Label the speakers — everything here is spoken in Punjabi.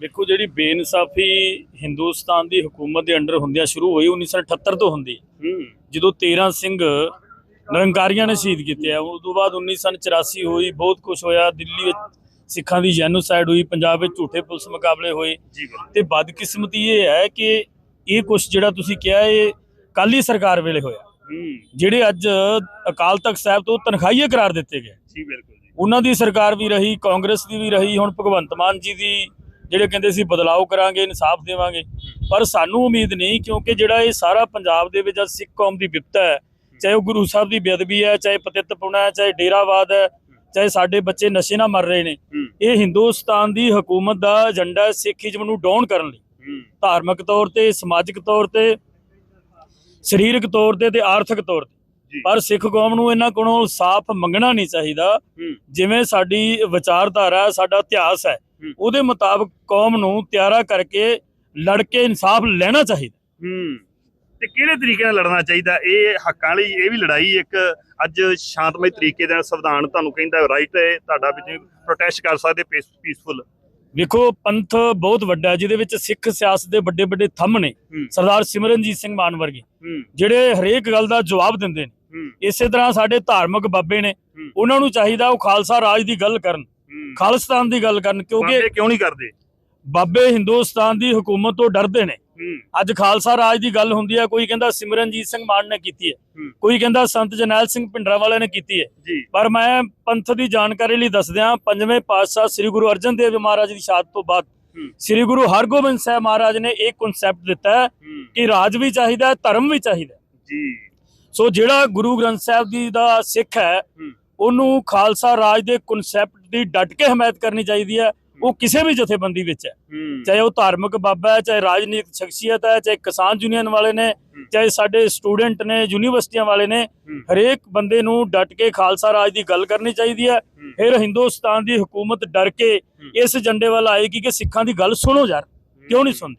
Speaker 1: ਵੇਖੋ ਜਿਹੜੀ ਬੇਇਨਸਾਫੀ ਹਿੰਦੁਸਤਾਨ ਦੀ ਹਕੂਮਤ ਦੇ ਅੰਡਰ ਹੁੰਦਿਆਂ ਸ਼ੁਰੂ ਹੋਈ 1978 ਤੋਂ ਹੁੰਦੀ। ਜਦੋਂ 13 ਸਿੰਘ ਨਿਰੰਕਾਰੀਆਂ ਨੇ ਸ਼ਹੀਦ ਕੀਤੇ ਆ ਉਸ ਤੋਂ ਬਾਅਦ 1984 ਹੋਈ ਬਹੁਤ ਕੁਝ ਹੋਇਆ ਦਿੱਲੀ ਵਿੱਚ ਸਿੱਖਾਂ ਦੀ ਜੈਨੋਸਾਈਡ ਹੋਈ ਪੰਜਾਬ ਵਿੱਚ ਝੂਠੇ ਪੁਲਿਸ ਮੁਕਾਬਲੇ ਹੋਏ। ਤੇ ਬਦਕਿਸਮਤੀ ਇਹ ਹੈ ਕਿ ਇਹ ਕੁਝ ਜਿਹੜਾ ਤੁਸੀਂ ਕਿਹਾ ਇਹ ਕਾਲੀ ਸਰਕਾਰ ਵੇਲੇ ਹੋਇਆ। ਜਿਹੜੇ ਅੱਜ ਅਕਾਲ ਤਖਤ ਸਾਹਿਬ ਤੋਂ ਤਨਖਾਹੀਏ ਕਰਾਰ ਦਿੱਤੇ ਗਏ।
Speaker 2: ਜੀ ਬਿਲਕੁਲ ਜੀ।
Speaker 1: ਉਹਨਾਂ ਦੀ ਸਰਕਾਰ ਵੀ ਰਹੀ ਕਾਂਗਰਸ ਦੀ ਵੀ ਰਹੀ ਹੁਣ ਭਗਵੰਤ ਮਾਨ ਜੀ ਦੀ ਜਿਹੜੇ ਕਹਿੰਦੇ ਸੀ ਬਦਲਾਅ ਕਰਾਂਗੇ ਇਨਸਾਫ ਦੇਵਾਂਗੇ। ਪਰ ਸਾਨੂੰ ਉਮੀਦ ਨਹੀਂ ਕਿਉਂਕਿ ਜਿਹੜਾ ਇਹ ਸਾਰਾ ਪੰਜਾਬ ਦੇ ਵਿੱਚ ਅੱਜ ਸਿੱਖ ਕੌਮ ਦੀ ਵਿਪਤਾ ਹੈ ਚਾਹੇ ਉਹ ਗੁਰੂ ਸਾਹਿਬ ਦੀ ਬੇਅਦਬੀ ਹੈ ਚਾਹੇ ਪਤਿੱਤਪੁਣਾ ਹੈ ਚਾਹੇ ਡੇਰਾਵਾਦ ਹੈ ਚਾਹੇ ਸਾਡੇ ਬੱਚੇ ਨਸ਼ੇ ਨਾਲ ਮਰ ਰਹੇ ਨੇ ਇਹ ਹਿੰਦੁਸਤਾਨ ਦੀ ਹਕੂਮਤ ਦਾ ਏਜੰਡਾ ਹੈ ਸਿੱਖੀਜ਼ਮ ਨੂੰ ਡਾਊਨ ਕਰਨ ਲਈ। ਧਾਰਮਿਕ ਤੌਰ ਤੇ ਸਮਾਜਿਕ ਤੌਰ ਤੇ ਸਰੀਰਕ ਤੌਰ ਤੇ ਤੇ ਆਰਥਿਕ ਤੌਰ ਤੇ। ਪਰ ਸਿੱਖ ਕੌਮ ਨੂੰ ਇਹਨਾਂ ਕੋਲੋਂ ਸਾਫ਼ ਮੰਗਣਾ ਨਹੀਂ ਚਾਹੀਦਾ। ਜਿਵੇਂ ਸਾਡੀ ਵਿਚਾਰਧਾਰਾ ਹੈ, ਸਾਡਾ ਇਤਿਹਾਸ ਹੈ। ਉਹਦੇ ਮੁਤਾਬਕ ਕੌਮ ਨੂੰ ਤਿਆਰਾ ਕਰਕੇ ਲੜ ਕੇ ਇਨਸਾਫ ਲੈਣਾ ਚਾਹੀਦਾ।
Speaker 2: ਤੇ ਕਿਹੜੇ ਤਰੀਕੇ ਨਾਲ ਲੜਨਾ ਚਾਹੀਦਾ? ਇਹ ਹੱਕਾਂ ਲਈ ਇਹ ਵੀ ਲੜਾਈ ਇੱਕ ਅੱਜ ਸ਼ਾਂਤਮਈ ਤਰੀਕੇ ਦੇ ਨਾਲ ਸੰਵਿਧਾਨ ਤੁਹਾਨੂੰ ਕਹਿੰਦਾ ਰਾਈਟ ਹੈ ਤੁਹਾਡਾ ਵੀ ਪ੍ਰੋਟੈਸਟ ਕਰ ਸਕਦੇ ਪੀਸਫੁਲ
Speaker 1: ਵੇਖੋ ਪੰਥ ਬਹੁਤ ਵੱਡਾ ਜਿਹਦੇ ਵਿੱਚ ਸਿੱਖ ਸਿਆਸਤ ਦੇ ਵੱਡੇ ਵੱਡੇ ਥੰਮ ਨੇ। ਸਰਦਾਰ ਸਿਮਰਨਜੀਤ ਸਿੰਘ ਮਾਨ ਵਰਗੇ। ਜਿਹੜੇ ਹਰੇਕ ਗੱਲ ਦਾ ਜਵਾਬ ਦਿੰਦੇ ਨੇ। ਇਸੇ ਤਰ੍ਹਾਂ ਸਾਡੇ ਧਾਰਮਿਕ ਬਾਬੇ ਨੇ। ਉਹਨਾਂ ਨੂੰ ਚਾਹੀਦਾ ਉਹ ਖਾਲਸਾ ਰਾਜ ਦੀ ਗੱਲ ਕਰਨ ਖਾਲਿਸਤਾਨ ਦੀ ਗੱਲ ਕਰਨ ਕਿਉਂਕਿ
Speaker 2: ਬਾਬੇ ਕਿਉਂ ਨਹੀਂ ਕਰਦੇ?
Speaker 1: ਬਾਬੇ ਹਿੰਦੁਸਤਾਨ ਦੀ ਹਕੂਮਤ ਤੋਂ ਡਰਦੇ ਨੇ। ਅੱਜ ਖਾਲਸਾ ਰਾਜ ਦੀ ਗੱਲ ਹੁੰਦੀ ਹੈ ਕੋਈ ਕਹਿੰਦਾ ਸਿਮਰਨਜੀਤ ਸਿੰਘ ਮਾਨ ਨੇ ਕੀਤੀ ਹੈ। ਕੋਈ ਕਹਿੰਦਾ ਸੰਤ ਜਰਨੈਲ ਸਿੰਘ ਭਿੰਡਰਾਂ ਵਾਲੇ ਨੇ ਕੀਤੀ ਹੈ। ਪਰ ਮੈਂ ਪੰਥ ਦੀ ਜਾਣਕਾਰੀ ਲਈ ਦੱਸਦਿਆਂ ਪੰਜਵੇਂ ਪਾਤਸ਼ਾਹ ਸ੍ਰੀ ਗੁਰੂ ਅਰਜਨ ਦੇਵ ਜੀ ਮਹਾਰਾਜ ਦੀ ਸ਼ਹਾਦਤ ਤੋਂ ਬਾਅਦ ਸ੍ਰੀ ਗੁਰੂ ਹਰਗੋਬਿੰਦ ਸਾਹਿਬ ਮਹਾਰਾਜ ਨੇ ਇੱਕ ਕਨਸੈਪਟ ਦਿੱਤਾ ਹੈ। ਕਿ ਰਾਜ ਵੀ ਚਾਹੀਦਾ ਹੈ ਧਰਮ ਵੀ ਚਾਹੀਦਾ ਹੈ।
Speaker 2: ਜੀ।
Speaker 1: ਸੋ ਜਿਹੜਾ ਗੁਰੂ ਗ੍ਰੰਥ ਸਾਹਿਬ ਜੀ ਦਾ ਸਿੱਖ ਹੈ ਉਹਨੂੰ ਖਾਲਸਾ ਰਾਜ ਦੇ ਕਨਸੈਪਟ ਦੀ ਡਟ ਕੇ ਹਮਾਇਤ ਕਰਨੀ ਚਾਹੀਦੀ ਹੈ ਉਹ ਕਿਸੇ ਵੀ ਜਥੇਬੰਦੀ ਵਿੱਚ ਹੈ। ਚਾਹੇ ਉਹ ਧਾਰਮਿਕ ਬਾਬਾ ਹੈ ਚਾਹੇ ਰਾਜਨੀਤਿਕ ਸ਼ਖਸੀਅਤ ਹੈ ਚਾਹੇ ਕਿਸਾਨ ਯੂਨੀਅਨ ਵਾਲੇ ਨੇ ਚਾਹੇ ਸਾਡੇ ਸਟੂਡੈਂਟ ਨੇ ਯੂਨੀਵਰਸਿਟੀਆਂ ਵਾਲੇ ਨੇ। ਹਰੇਕ ਬੰਦੇ ਨੂੰ ਡਟ ਕੇ ਖਾਲਸਾ ਰਾਜ ਦੀ ਗੱਲ ਕਰਨੀ ਚਾਹੀਦੀ ਹੈ।
Speaker 2: ਹੂੰ।
Speaker 1: ਫਿਰ ਹਿੰਦੁਸਤਾਨ ਦੀ ਹਕੂਮਤ ਡਰ ਕੇ ਇਸ ਏਜੰਡੇ ਵੱਲ ਆਏਗੀ ਕਿ ਸਿੱਖਾਂ ਦੀ ਗੱਲ ਸੁਣੋ ਯਾਰ ਕਿਉਂ ਨਹੀਂ ਸੁਣਦੇ?